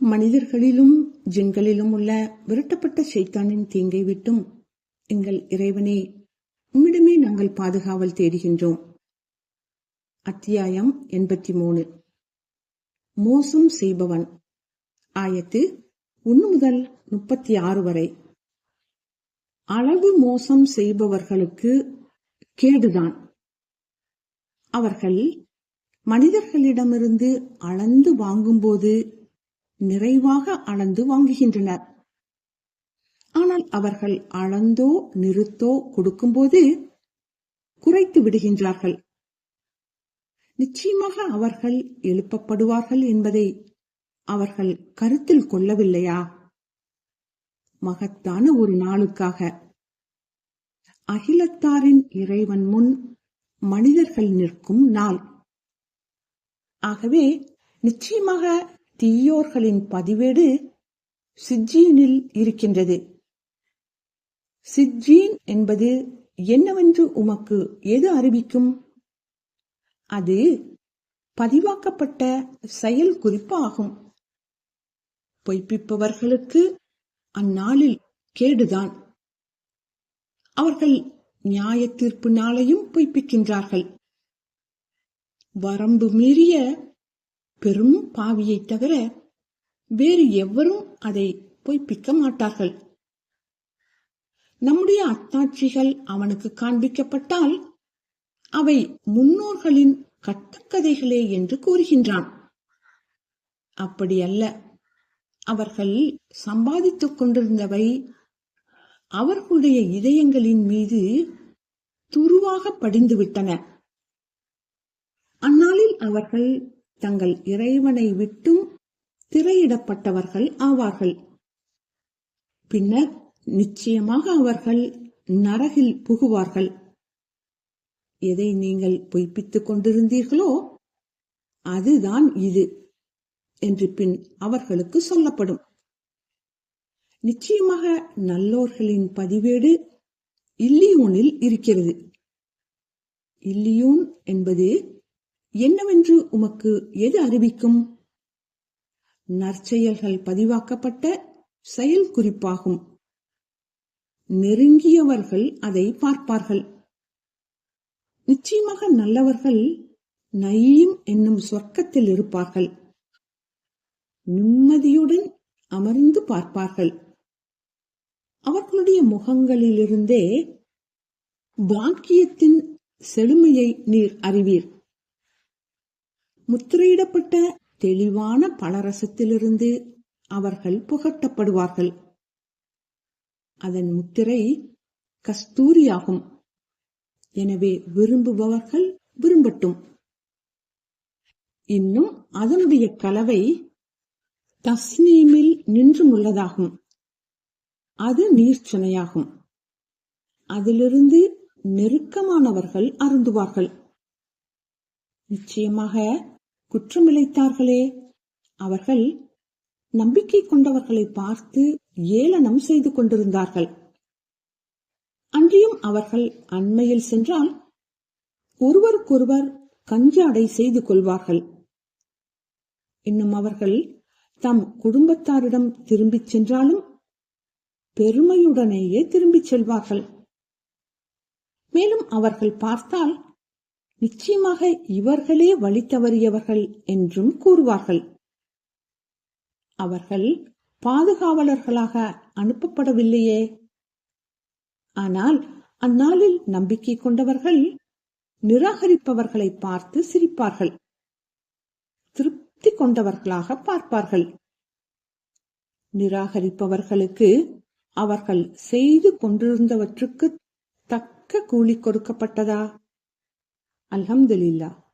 மனிதர்களிலும் ஜின்களிலும் உள்ள விரட்டப்பட்ட சைத்தானின் தீங்கை விட்டும் எங்கள் இறைவனே உம்மிடமே நாங்கள் பாதுகாவல் தேடுகின்றோம். அத்தியாயம் எண்பத்தி மூணு மோசம் செய்பவன். ஆயத்து ஒன்று முதல் முப்பத்தி ஆறு வரை. அளவு மோசம் செய்பவர்களுக்கு கேடுதான். அவர்கள் மனிதர்களிடமிருந்து அளந்து வாங்கும்போது நிறைவாக அளந்து வாங்குகின்றனர். ஆனால் அவர்கள் அளந்தோ நிறுத்தோ கொடுக்கும்போது குறைத்து விடுகின்றார்கள். நிச்சயமாக அவர்கள் எழுப்பப்படுவார்கள் என்பதை அவர்கள் கருத்தில் கொள்ளவில்லையா? மகத்தான ஒரு நாளுக்காக. அகிலத்தாரின் இறைவன் முன் மனிதர்கள் நிற்கும் நாள். ஆகவே நிச்சயமாக தீயோர்களின் பதிவேடு சிஜீனில் இருக்கின்றது. சிஜ்ஜீன் என்பது என்னவென்று உமக்கு எது அறிவிக்கும்? அது பதிவாக்கப்பட்ட செயல் குறிப்பு ஆகும் பொய்ப்பிப்பவர்களுக்கு அந்நாளில் கேடுதான். அவர்கள் நியாய தீர்ப்பு நாளையும் பொய்ப்பிக்கின்றார்கள். வரம்பு மீறிய பெரும் பாவியை தவிர வேறு எவரும் அதை பொய்ப்பிக்க மாட்டார்கள். நம்முடைய அத்தாட்சிகள் அவனுக்கு காண்பிக்கப்பட்டால் அவை முன்னோர்களின் கட்டுக்கதைகளே என்று கூறுகின்றான். அப்படியல்ல அவர்கள் சம்பாதித்துக் கொண்டிருந்தவை அவர்களுடைய இதயங்களின் மீது துருவாக படிந்துவிட்டன. அந்நாளில் அவர்கள் தங்கள் இறைவனை விட்டும் திரையிடப்பட்டவர்கள் ஆவார்கள். பின்னர் நிச்சயமாக அவர்கள் நரகில் புகுவார்கள். எதை நீங்கள் பொய்ப்பித்துக் கொண்டிருந்தீர்களோ அதுதான் இது என்று பின் அவர்களுக்கு சொல்லப்படும். நிச்சயமாக நல்லோர்களின் பதிவேடு இல்லியூனில் இருக்கிறது. இல்லியூன் என்பது என்னவென்று உமக்கு எது அறிவிக்கும்? நற்செயல்கள் பதிவாக்கப்பட்ட செயல் குறிப்பாகும். நெருங்கியவர்கள் அதை பார்ப்பார்கள். நிச்சயமாக நல்லவர்கள் நயீம் என்னும் சொர்க்கத்தில் இருப்பார்கள். நிம்மதியுடன் அமர்ந்து பார்ப்பார்கள். அவர்களுடைய முகங்களிலிருந்தே பாக்கியத்தின் செழுமையை நீர் அறிவீர். முத்திரையிடப்பட்ட தெளிவான பலரசத்திலிருந்து அவர்கள் புகட்டப்படுவார்கள். அதன் முத்திரை கஸ்தூரியாகும். எனவே விரும்புபவர்கள் விரும்பட்டும். இன்னும் அதனுடைய கலவை தஸ்னீமில் நின்றும் உள்ளதாகும் அது நீர்ச்சனையாகும். அதிலிருந்து நெருக்கமானவர்கள் அருந்துவார்கள். நிச்சயமாக குற்றமிழைத்தார்களே. அவர்கள் நம்பிக்கை கொண்டவர்களை பார்த்து ஏளனம் செய்து கொண்டிருந்தார்கள். அன்றியும் அவர்கள் அண்மையில் சென்றால் ஒருவருக்கொருவர் கஞ்சாடை செய்து கொள்வார்கள். இன்னும் அவர்கள் தம் குடும்பத்தாரிடம் திரும்பிச் சென்றாலும் பெருமையுடனேயே திரும்பிச் செல்வார்கள். மேலும் அவர்கள் பார்த்தால் நிச்சயமாக இவர்களே வழி தவறியவர்கள் என்றும் கூறுவார்கள். அவர்கள் பாதுகாவலர்களாக அனுப்பப்படவில்லையே. ஆனால் அந்நாளில் நம்பிக்கை கொண்டவர்கள் நிராகரிப்பவர்களை பார்த்து சிரிப்பார்கள். திருப்தி கொண்டவர்களாக பார்ப்பார்கள். நிராகரிப்பவர்களுக்கு அவர்கள் செய்து கொண்டிருந்தவற்றுக்கு தக்க கூலி கொடுக்கப்பட்டதா? الحمد لله.